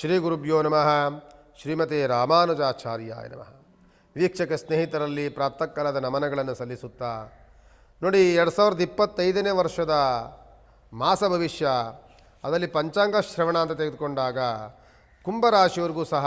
ಶ್ರೀ ಗುರುಭ್ಯೋ ನಮಃ. ಶ್ರೀಮತಿ ರಾಮಾನುಜಾಚಾರ್ಯಾಯ ನಮಃ. ವೀಕ್ಷಕ ಸ್ನೇಹಿತರಲ್ಲಿ ಪ್ರಾತಃಕಾಲದ ನಮನಗಳನ್ನು ಸಲ್ಲಿಸುತ್ತಾ, ನೋಡಿ, ಎರಡು ಸಾವಿರದ ಇಪ್ಪತ್ತೈದನೇ ವರ್ಷದ ಮಾಸ ಭವಿಷ್ಯ, ಅದರಲ್ಲಿ ಪಂಚಾಂಗ ಶ್ರವಣ ಅಂತ ತೆಗೆದುಕೊಂಡಾಗ ಕುಂಭರಾಶಿಯವರೆಗೂ ಸಹ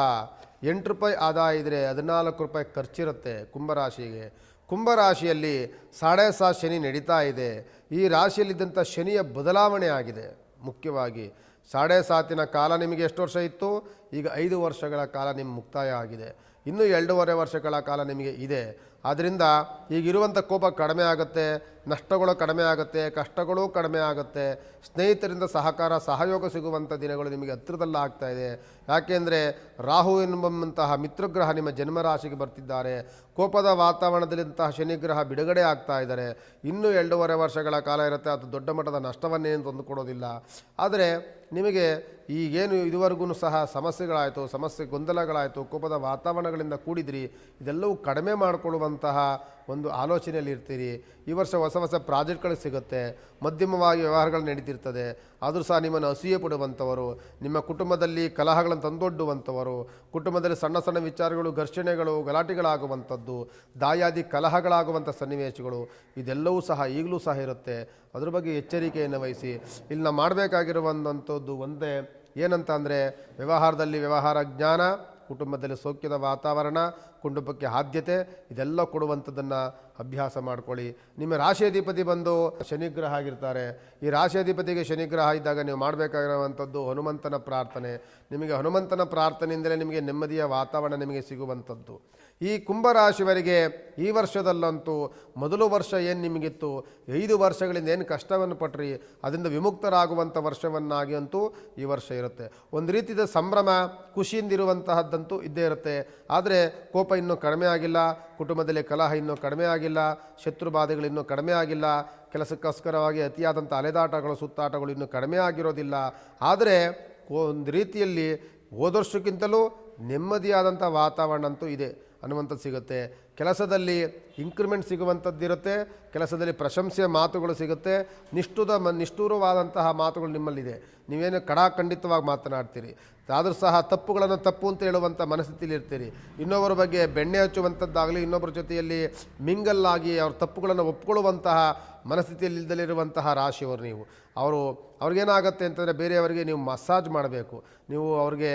ಎಂಟು ರೂಪಾಯಿ ಆದಾಯ ಇದ್ದರೆ ಹದಿನಾಲ್ಕು ರೂಪಾಯಿ ಖರ್ಚಿರುತ್ತೆ ಕುಂಭರಾಶಿಗೆ. ಕುಂಭರಾಶಿಯಲ್ಲಿ ಸಾಡೆ ಸಾ ಶನಿ ನಡೀತಾ ಇದೆ. ಈ ರಾಶಿಯಲ್ಲಿದ್ದಂಥ ಶನಿಯ ಬದಲಾವಣೆ ಆಗಿದೆ. ಮುಖ್ಯವಾಗಿ ಸಾಡೆ ಸಾತಿನ ಕಾಲ ನಿಮಗೆ ಎಷ್ಟು ವರ್ಷ ಇತ್ತು? ಈಗ ಐದು ವರ್ಷಗಳ ಕಾಲ ನಿಮ್ಮ ಮುಕ್ತಾಯ ಆಗಿದೆ. ಇನ್ನೂ ಎರಡೂವರೆ ವರ್ಷಗಳ ಕಾಲ ನಿಮಗೆ ಇದೆ. ಆದ್ದರಿಂದ ಈಗಿರುವಂಥ ಕೋಪ ಕಡಿಮೆ ಆಗುತ್ತೆ, ನಷ್ಟಗಳು ಕಡಿಮೆ ಆಗುತ್ತೆ, ಕಷ್ಟಗಳು ಕಡಿಮೆ ಆಗುತ್ತೆ. ಸ್ನೇಹಿತರಿಂದ ಸಹಕಾರ, ಸಹಯೋಗ ಸಿಗುವಂಥ ದಿನಗಳು ನಿಮಗೆ ಹತ್ತಿರದಲ್ಲಿ ಆಗ್ತಾ ಇದೆ. ಯಾಕೆಂದರೆ ರಾಹು ಎಂಬಂತಹ ಮಿತ್ರಗ್ರಹ ನಿಮ್ಮ ಜನ್ಮರಾಶಿಗೆ ಬರ್ತಿದ್ದಾರೆ. ಕೋಪದ ವಾತಾವರಣದಲ್ಲಿಂತಹ ಶನಿಗ್ರಹ ಬಿಡುಗಡೆ ಆಗ್ತಾ ಇದ್ದಾರೆ. ಇನ್ನೂ ಎರಡೂವರೆ ವರ್ಷಗಳ ಕಾಲ ಇರುತ್ತೆ, ಅದು ದೊಡ್ಡ ಮಟ್ಟದ ನಷ್ಟವನ್ನೇನು ತಂದುಕೊಡೋದಿಲ್ಲ. ಆದರೆ ನಿಮಗೆ ಈಗೇನು ಇದುವರೆಗೂ ಸಹ ಸಮಸ್ಯೆಗಳಾಯಿತು ಸಮಸ್ಯೆ ಗೊಂದಲಗಳಾಯಿತು ಕೋಪದ ವಾತಾವರಣಗಳಿಂದ ಕೂಡಿದ್ರಿ ಇದೆಲ್ಲವೂ ಕಡಿಮೆ ಮಾಡಿಕೊಳ್ಳುವಂತಹ ಒಂದು ಆಲೋಚನೆಯಲ್ಲಿ ಇರ್ತೀರಿ. ಈ ವರ್ಷ ಹೊಸ ಹೊಸ ಪ್ರಾಜೆಕ್ಟ್ಗಳು ಸಿಗುತ್ತೆ. ಮಧ್ಯಮವಾಗಿ ವ್ಯವಹಾರಗಳು ನಡೀತಿರ್ತದೆ. ಆದರೂ ಸಹ ನಿಮ್ಮನ್ನು ಅಸೂಯೆ ಪಡುವಂಥವರು, ನಿಮ್ಮ ಕುಟುಂಬದಲ್ಲಿ ಕಲಹಗಳನ್ನು ತಂದೊಡ್ಡುವಂಥವರು, ಕುಟುಂಬದಲ್ಲಿ ಸಣ್ಣ ಸಣ್ಣ ವಿಚಾರಗಳು, ಘರ್ಷಣೆಗಳು, ಗಲಾಟೆಗಳಾಗುವಂಥದ್ದು, ದಾಯಾದಿ ಕಲಹಗಳಾಗುವಂಥ ಸನ್ನಿವೇಶಗಳು, ಇದೆಲ್ಲವೂ ಸಹ ಈಗಲೂ ಸಹ ಇರುತ್ತೆ. ಅದ್ರ ಬಗ್ಗೆ ಎಚ್ಚರಿಕೆಯನ್ನು ವಹಿಸಿ. ಇಲ್ಲಿ ನಾವು ಮಾಡಬೇಕಾಗಿರುವಂಥದ್ದು ಒಂದೇ ಏನಂತ ಅಂದರೆ ವ್ಯವಹಾರದಲ್ಲಿ ವ್ಯವಹಾರ ಜ್ಞಾನ, ಕುಟುಂಬದಲ್ಲಿ ಸೌಖ್ಯದ ವಾತಾವರಣ ಕುಟುಂಬಕ್ಕೆ ಆದ್ಯತೆ, ಇದೆಲ್ಲ ಕೊಡುವಂಥದ್ದನ್ನು ಅಭ್ಯಾಸ ಮಾಡ್ಕೊಳ್ಳಿ. ನಿಮ್ಮ ರಾಶಿಯಾಧಿಪತಿ ಬಂದು ಶನಿಗ್ರಹ ಆಗಿರ್ತಾರೆ. ಈ ರಾಶಿಯಾಧಿಪತಿಗೆ ಶನಿಗ್ರಹ ಇದ್ದಾಗ ನೀವು ಮಾಡಬೇಕಾಗಿರುವಂಥದ್ದು ಹನುಮಂತನ ಪ್ರಾರ್ಥನೆ. ನಿಮಗೆ ಹನುಮಂತನ ಪ್ರಾರ್ಥನೆಯಿಂದಲೇ ನಿಮಗೆ ನೆಮ್ಮದಿಯ ವಾತಾವರಣ ನಿಮಗೆ ಸಿಗುವಂಥದ್ದು. ಈ ಕುಂಭರಾಶಿವರಿಗೆ ಈ ವರ್ಷದಲ್ಲಂತೂ ಮೊದಲು ವರ್ಷ ಏನು ನಿಮಗಿತ್ತು? ಐದು ವರ್ಷಗಳಿಂದ ಏನು ಕಷ್ಟವನ್ನು ಪಟ್ರಿ? ಅದರಿಂದ ವಿಮುಕ್ತರಾಗುವಂಥ ವರ್ಷವನ್ನಾಗಿ ಅಂತೂ ಈ ವರ್ಷ ಇರುತ್ತೆ. ಒಂದು ರೀತಿಯ ಸಂಭ್ರಮ, ಖುಷಿಯಿಂದಿರುವಂತಹದ್ದಂತೂ ಇದ್ದೇ ಇರುತ್ತೆ. ಆದರೆ ಕೋಪ ಇನ್ನೂ ಕಡಿಮೆ ಆಗಿಲ್ಲ, ಕುಟುಂಬದಲ್ಲಿ ಕಲಹ ಇನ್ನೂ ಕಡಿಮೆ ಆಗಿಲ್ಲ ಶತ್ರು ಬಾಧೆಗಳು ಇನ್ನೂ ಕಡಿಮೆ ಆಗಿಲ್ಲ, ಕೆಲಸಕ್ಕೋಸ್ಕರವಾಗಿ ಅತಿಯಾದಂಥ ಅಲೆದಾಟಗಳು, ಸುತ್ತಾಟಗಳು ಇನ್ನೂ ಕಡಿಮೆ ಆಗಿರೋದಿಲ್ಲ. ಆದರೆ ಒಂದು ರೀತಿಯಲ್ಲಿ ಹೋದರ್ಷಕ್ಕಿಂತಲೂ ನೆಮ್ಮದಿಯಾದಂಥ ವಾತಾವರಣ ಅಂತೂ ಇದೆ ಅನ್ನುವಂಥದ್ದು ಸಿಗುತ್ತೆ. ಕೆಲಸದಲ್ಲಿ ಇಂಕ್ರಿಮೆಂಟ್ ಸಿಗುವಂಥದ್ದಿರುತ್ತೆ, ಕೆಲಸದಲ್ಲಿ ಪ್ರಶಂಸೆಯ ಮಾತುಗಳು ಸಿಗುತ್ತೆ, ನಿಷ್ಠುದ ಮ, ನಿಷ್ಠೂರವಾದಂತಹ ಮಾತುಗಳು ನಿಮ್ಮಲ್ಲಿದೆ. ನೀವೇನು ಕಡಾಖಂಡಿತವಾಗಿ ಮಾತನಾಡ್ತೀರಿ. ಆದರೂ ಸಹ ತಪ್ಪುಗಳನ್ನು ತಪ್ಪು ಅಂತ ಹೇಳುವಂಥ ಮನಸ್ಥಿತಿಯಲ್ಲಿ ಇರ್ತೀರಿ. ಇನ್ನೊಬ್ಬರ ಬಗ್ಗೆ ಬೆಣ್ಣೆ ಹಚ್ಚುವಂಥದ್ದಾಗಲಿ, ಇನ್ನೊಬ್ಬರ ಜೊತೆಯಲ್ಲಿ ಮಿಂಗಲ್ಲಾಗಿ ಅವ್ರ ತಪ್ಪುಗಳನ್ನು ಒಪ್ಕೊಳ್ಳುವಂತಹ ಮನಸ್ಥಿತಿಯಲ್ಲಿ ಇಲ್ದಲಿರುವಂತಹ ರಾಶಿಯವರು ನೀವು. ಅವರು, ಅವ್ರಿಗೇನಾಗುತ್ತೆ ಅಂತಂದರೆ ಬೇರೆಯವರಿಗೆ ನೀವು ಮಸಾಜ್ ಮಾಡಬೇಕು. ನೀವು ಅವ್ರಿಗೆ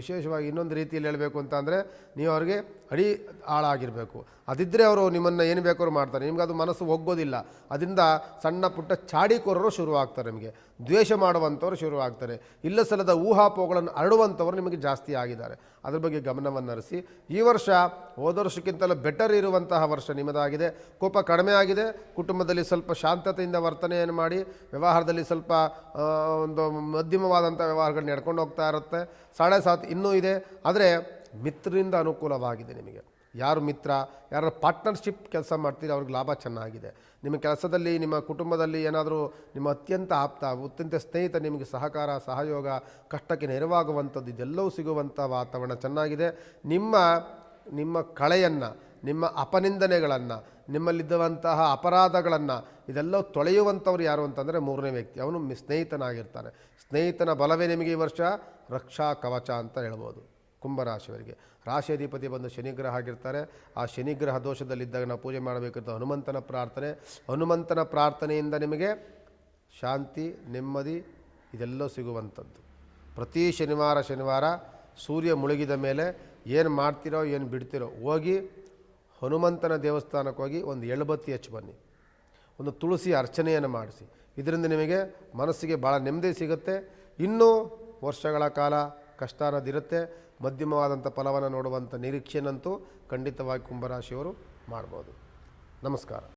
ವಿಶೇಷವಾಗಿ ಇನ್ನೊಂದು ರೀತಿಯಲ್ಲಿ ಹೇಳಬೇಕು ಅಂತ ಅಂದರೆ, ನೀವು ಅವ್ರಿಗೆ ಅಡಿ ಆಳಾಗಿರಬೇಕು. ಅದಿದ್ದರೆ ಅವರು ನಿಮ್ಮನ್ನು ಏನು ಬೇಕಾದ್ರೂ ಮಾಡ್ತಾರೆ. ನಿಮ್ಗೆ ಅದು ಮನಸ್ಸು ಒಗ್ಗೋದಿಲ್ಲ. ಅದರಿಂದ ಸಣ್ಣ ಪುಟ್ಟ ಚಾಡಿಕೋರರು ಶುರುವಾಗ್ತಾರೆ ನಿಮಗೆ. ದ್ವೇಷ ಮಾಡುವಂಥವ್ರು ಶುರುವಾಗ್ತಾರೆ. ಇಲ್ಲ ಸಲದ ಊಹಾಪೋಗಳನ್ನು ಹರಡುವಂಥವ್ರು ನಿಮಗೆ ಜಾಸ್ತಿ ಆಗಿದ್ದಾರೆ. ಅದ್ರ ಬಗ್ಗೆ ಗಮನವನ್ನು ಹರಿಸಿ ಈ ವರ್ಷ ಹೋದ ವರ್ಷಕ್ಕಿಂತಲೂ ಬೆಟರ್ ಇರುವಂತಹ ವರ್ಷ ನಿಮ್ಮದಾಗಿದೆ. ಕೋಪ ಕಡಿಮೆ ಆಗಿದೆ. ಕುಟುಂಬದಲ್ಲಿ ಸ್ವಲ್ಪ ಶಾಂತತೆಯಿಂದ ವರ್ತನೆಯನ್ನು ಮಾಡಿ, ವ್ಯವಹಾರದಲ್ಲಿ ಸ್ವಲ್ಪ ಒಂದು ಮಧ್ಯಮವಾದಂಥ ವ್ಯವಹಾರಗಳು ನಡ್ಕೊಂಡು ಹೋಗ್ತಾ ಇರುತ್ತೆ. ಸಾಡೆ ಸಾತ್ ಇನ್ನೂ ಇದೆ. ಆದರೆ ಮಿತ್ರರಿಂದ ಅನುಕೂಲವಾಗಿದೆ ನಿಮಗೆ. ಯಾರು ಮಿತ್ರ ಯಾರು ಪಾರ್ಟ್ನರ್ಶಿಪ್ ಕೆಲಸ ಮಾಡ್ತೀರಿ ಅವ್ರಿಗೆ ಲಾಭ ಚೆನ್ನಾಗಿದೆ. ನಿಮ್ಮ ಕೆಲಸದಲ್ಲಿ, ನಿಮ್ಮ ಕುಟುಂಬದಲ್ಲಿ ಏನಾದರೂ ನಿಮ್ಮ ಅತ್ಯಂತ ಆಪ್ತ, ಅತ್ಯಂತ ಸ್ನೇಹಿತ ನಿಮಗೆ ಸಹಕಾರ, ಸಹಯೋಗ, ಕಷ್ಟಕ್ಕೆ ನೆರವಾಗುವಂಥದ್ದು, ಇದೆಲ್ಲವೂ ಸಿಗುವಂಥ ವಾತಾವರಣ ಚೆನ್ನಾಗಿದೆ. ನಿಮ್ಮ ನಿಮ್ಮ ಕಳೆಯನ್ನು, ನಿಮ್ಮ ಅಪನಿಂದನೆಗಳನ್ನು, ನಿಮ್ಮಲ್ಲಿದ್ದಂತಹ ಅಪರಾಧಗಳನ್ನು ಇದೆಲ್ಲ ತೊಳೆಯುವಂಥವ್ರು ಯಾರು ಅಂತಂದರೆ ಮೂರನೇ ವ್ಯಕ್ತಿ. ಅವನು ಸ್ನೇಹಿತನಾಗಿರ್ತಾನೆ. ಸ್ನೇಹಿತನ ಬಲವೇ ನಿಮಗೆ ಈ ವರ್ಷ ರಕ್ಷಾ ಕವಚ ಅಂತ ಹೇಳ್ಬೋದು. ಕುಂಭರಾಶಿಯವರಿಗೆ. ರಾಶಿಯಧಿಪತಿ ಬಂದು ಶನಿಗ್ರಹ ಆಗಿರ್ತಾರೆ. ಆ ಶನಿಗ್ರಹ ದೋಷದಲ್ಲಿದ್ದಾಗ ನಾವು ಪೂಜೆ ಮಾಡಬೇಕಂತ ಹನುಮಂತನ ಪ್ರಾರ್ಥನೆ. ಹನುಮಂತನ ಪ್ರಾರ್ಥನೆಯಿಂದ ನಿಮಗೆ ಶಾಂತಿ, ನೆಮ್ಮದಿ ಇದೆಲ್ಲ ಸಿಗುವಂಥದ್ದು. ಪ್ರತಿ ಶನಿವಾರ ಶನಿವಾರ ಸೂರ್ಯ ಮುಳುಗಿದ ಮೇಲೆ ಏನು ಮಾಡ್ತಿರೋ, ಏನು ಬಿಡ್ತೀರೋ ಹೋಗಿ ಹನುಮಂತನ ದೇವಸ್ಥಾನಕ್ಕೆ ಹೋಗಿ ಒಂದು ಎಳ್ಬತ್ತಿ ಹಚ್ಚಿ ಬನ್ನಿ. ಒಂದು ತುಳಸಿ ಅರ್ಚನೆಯನ್ನು ಮಾಡಿಸಿ. ಇದರಿಂದ ನಿಮಗೆ ಮನಸ್ಸಿಗೆ ಭಾಳ ನೆಮ್ಮದಿ ಸಿಗುತ್ತೆ. ಇನ್ನೂ ವರ್ಷಗಳ ಕಾಲ ಕಷ್ಟ ಅನ್ನೋದಿರುತ್ತೆ ಮಧ್ಯಮವಾದಂಥ ಫಲವನ್ನು ನೋಡುವಂಥ ನಿರೀಕ್ಷೆನಂತೂ ಖಂಡಿತವಾಗಿ ಕುಂಭರಾಶಿಯವರು ಮಾಡ್ಬೋದು. ನಮಸ್ಕಾರ.